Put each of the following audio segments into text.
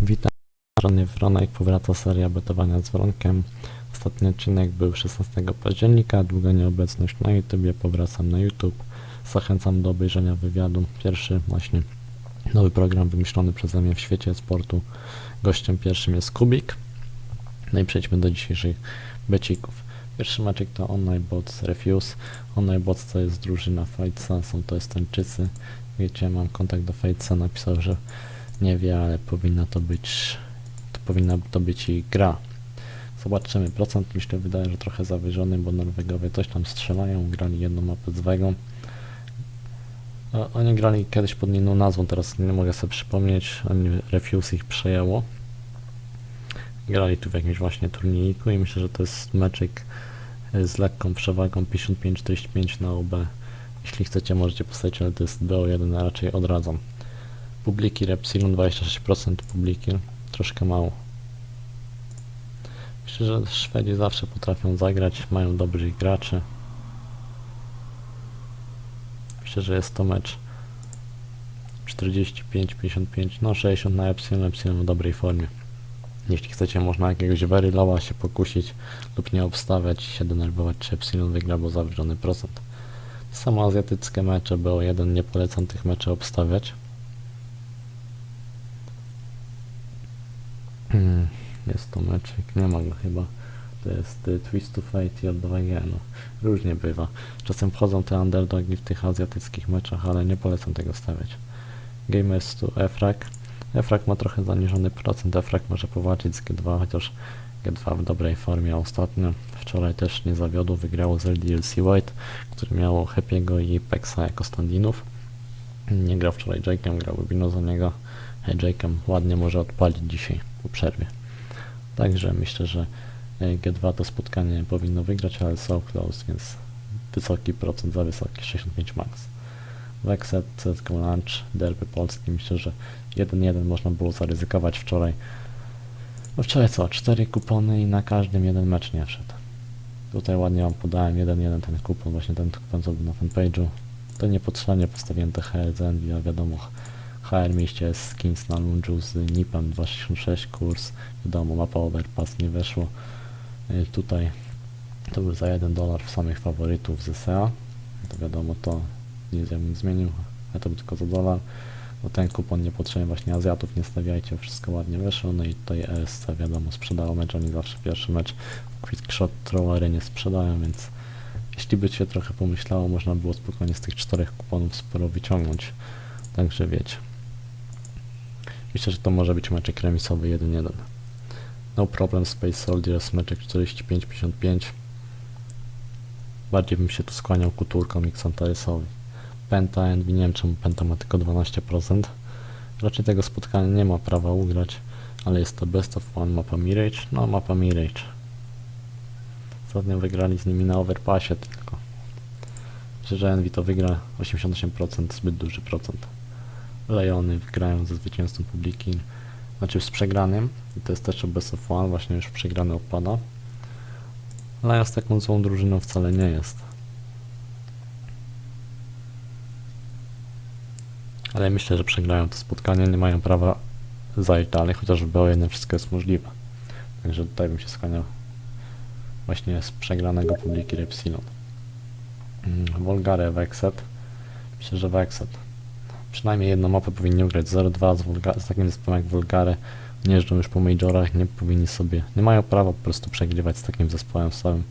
Witam, Żony Wronek, powraca seria betowania z Wronkiem. Ostatni odcinek był 16 października, długa nieobecność na YouTubie, powracam na YouTube. Zachęcam do obejrzenia wywiadu. Pierwszy właśnie nowy program wymyślony przeze mnie w świecie sportu. Gościem pierwszym jest Kubik. No i przejdźmy do dzisiejszych becików. Pierwszy meczek to Online Bots Refuse. Online Bots to jest drużyna Fajca, są to Estończycy. Wiecie, mam kontakt do Fajca, napisał, że nie wie, ale powinna to być to powinna to być i gra. Zobaczymy. Procent się wydaje, że trochę zawyżony, bo Norwegowie coś tam strzelają, grali jedną mapę z Wegą. Oni grali kiedyś pod inną nazwą, teraz nie mogę sobie przypomnieć, Refuse ich przejęło. Grali tu w jakimś właśnie turniejku i myślę, że to jest meczyk e, z lekką przewagą 55-45 na OB. Jeśli chcecie możecie postawić, ale to jest BO1, a raczej odradzam. Publiki Repsilon 26% publiki, troszkę mało. Myślę, że Szwedzi zawsze potrafią zagrać, mają dobrych graczy. Myślę, że jest to mecz 45-55, no 60 na Epsilon, Epsilon w dobrej formie. Jeśli chcecie, można jakiegoś very lowa się pokusić lub nie obstawiać się denerwować, czy Epsilon wygra, bo zawyżony procent. Samo azjatyckie mecze BO1 nie polecam tych meczy obstawiać. Hmm, Jest to meczek, nie ma go chyba. To jest y, Twist to Fate i Od2G, no. Różnie bywa. Czasem wchodzą te underdogi w tych azjatyckich meczach, ale nie polecam tego stawiać. Gamers tu Efrak. Efrak ma trochę zaniżony procent, Efrak może powalczyć z G2, chociaż G2 w dobrej formie ostatnio. Wczoraj też nie zawiodł, wygrało z LDLC White, który miało Happy'ego i Pexa jako standinów. Nie grał wczoraj Jake'em, grał Webino za niego. Jake'em ładnie może odpalić dzisiaj po przerwie. Także myślę, że e, G2 to spotkanie powinno wygrać, ale so close, więc wysoki procent za wysoki, 65 max. Wexet, CSGO Lunch, derby polski, myślę, że 1-1 można było zaryzykować wczoraj. No wczoraj co, 4 kupony i na każdym jeden mecz nie wszedł. Tutaj ładnie wam podałem 1-1 ten kupon, właśnie ten kupon co na fanpage'u. To niepotrzebnie postawiłem te HLZ, a wiadomo, HR mieście jest skins na lunge'u z NIP-em 266 kurs, wiadomo, mapa overpass nie weszło. Y, Tutaj to był za 1 dolar w samych faworytów z SEA, to wiadomo, to nic ja bym zmienił, a to był tylko dolar. Bo ten kupon niepotrzebny właśnie Azjatów nie stawiajcie, wszystko ładnie weszło, no i tutaj ESC wiadomo sprzedało mecz, oni zawsze pierwszy mecz w Quickshot Trollary nie sprzedają, więc jeśli by się trochę pomyślało, można było spokojnie z tych czterech kuponów sporo wyciągnąć. Także wiecie. Myślę, że to może być meczek remisowy 1-1. No problem Space Soldiers, meczek 45-55. Bardziej bym się tu skłaniał ku Turkom i Xantaresowi. Penta Envy, nie wiem czemu Penta ma tylko 12%. Raczej tego spotkania nie ma prawa ugrać, ale jest to best of one mapa Mirage. No mapa Mirage. Ostatnio wygrali z nimi na overpassie tylko. Myślę, że Envy to wygra 88%, zbyt duży procent. Lejony wygrają ze zwycięstwem publiki, znaczy z przegranym. I to jest też best of one, właśnie już przegrany opada. Lions taką złą drużyną wcale nie jest. Ale myślę, że przegrają to spotkanie, nie mają prawa zajść dalej, chociaż w BO1 wszystko jest możliwe. Także tutaj bym się skłaniał właśnie z przegranego publiki Repsilon. Mm, Volgare Vexet. Myślę, że Vexet. Przynajmniej jedną mapę powinni ugrać 0-2 z, z takim zespołem jak Volgare. Nie jeżdżą już po majorach, nie powinni sobie, nie mają prawa po prostu przegrywać z takim zespołem słabym,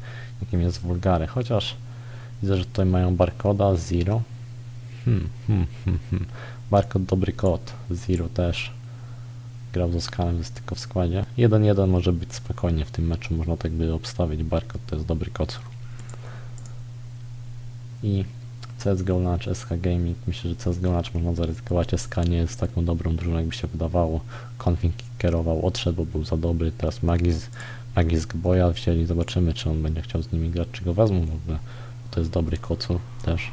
jakim jest Volgare. Chociaż widzę, że tutaj mają Barcoda, Zero. Hmm, hmm, hmm, hmm. Barcode dobry kod, Zero też. Grał z Oskarem, jest tylko w składzie. 1-1 może być spokojnie w tym meczu, można tak by obstawić. Barcode to jest dobry kod. I CSGO Launch, SK Gaming. Myślę, że CSGO Launch można zaryzykować. SK nie jest taką dobrą drużyną, jakby się wydawało. Config kierował, odszedł, bo był za dobry. Teraz Magis, Magis Gboja wzięli. Zobaczymy, czy on będzie chciał z nimi grać, czy go wezmą w ogóle. To jest dobry kocur też.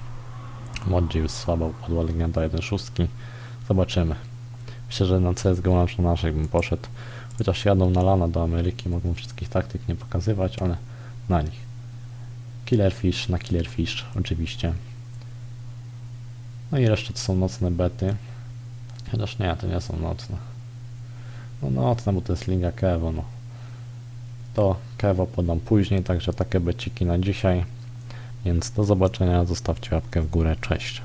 Modzi już słabo upadła legenda 1.6. Zobaczymy. Myślę, że na CSGO na naszych bym poszedł. Chociaż jadą na lana do Ameryki, mogą wszystkich taktyk nie pokazywać, ale na nich. Killerfish na Killerfish, oczywiście. No i reszta to są nocne bety. Chociaż nie, to nie są nocne. No nocne, bo to jest Liga Kevo, no. To Kevo podam później, także takie beciki na dzisiaj. Więc do zobaczenia, zostawcie łapkę w górę, cześć.